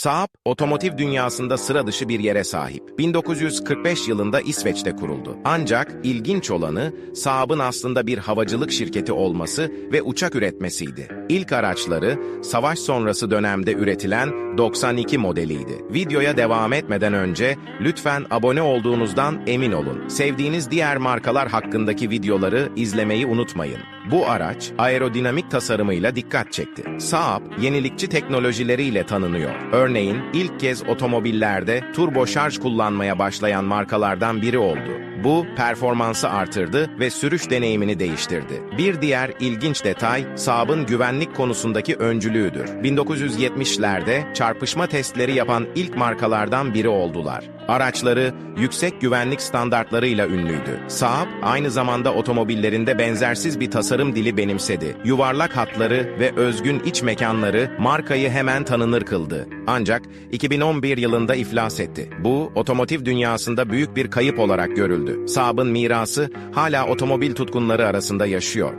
Saab, otomotiv dünyasında sıra dışı bir yere sahip. 1945 yılında İsveç'te kuruldu. Ancak ilginç olanı Saab'ın aslında bir havacılık şirketi olması ve uçak üretmesiydi. İlk araçları savaş sonrası dönemde üretilen 92 modeliydi. Videoya devam etmeden önce lütfen abone olduğunuzdan emin olun. Sevdiğiniz diğer markalar hakkındaki videoları izlemeyi unutmayın. Bu araç aerodinamik tasarımıyla dikkat çekti. Saab, yenilikçi teknolojileriyle tanınıyor. Örneğin ilk kez otomobillerde turbo şarj kullanmaya başlayan markalardan biri oldu. Bu, performansı artırdı ve sürüş deneyimini değiştirdi. Bir diğer ilginç detay, Saab'ın güvenlik konusundaki öncülüğüdür. 1970'lerde çarpışma testleri yapan ilk markalardan biri oldular. Araçları yüksek güvenlik standartlarıyla ünlüydü. Saab, aynı zamanda otomobillerinde benzersiz bir tasarım dili benimsedi. Yuvarlak hatları ve özgün iç mekanları markayı hemen tanınır kıldı. Ancak 2011 yılında iflas etti. Bu, otomotiv dünyasında büyük bir kayıp olarak görüldü. Saab'ın mirası hala otomobil tutkunları arasında yaşıyor.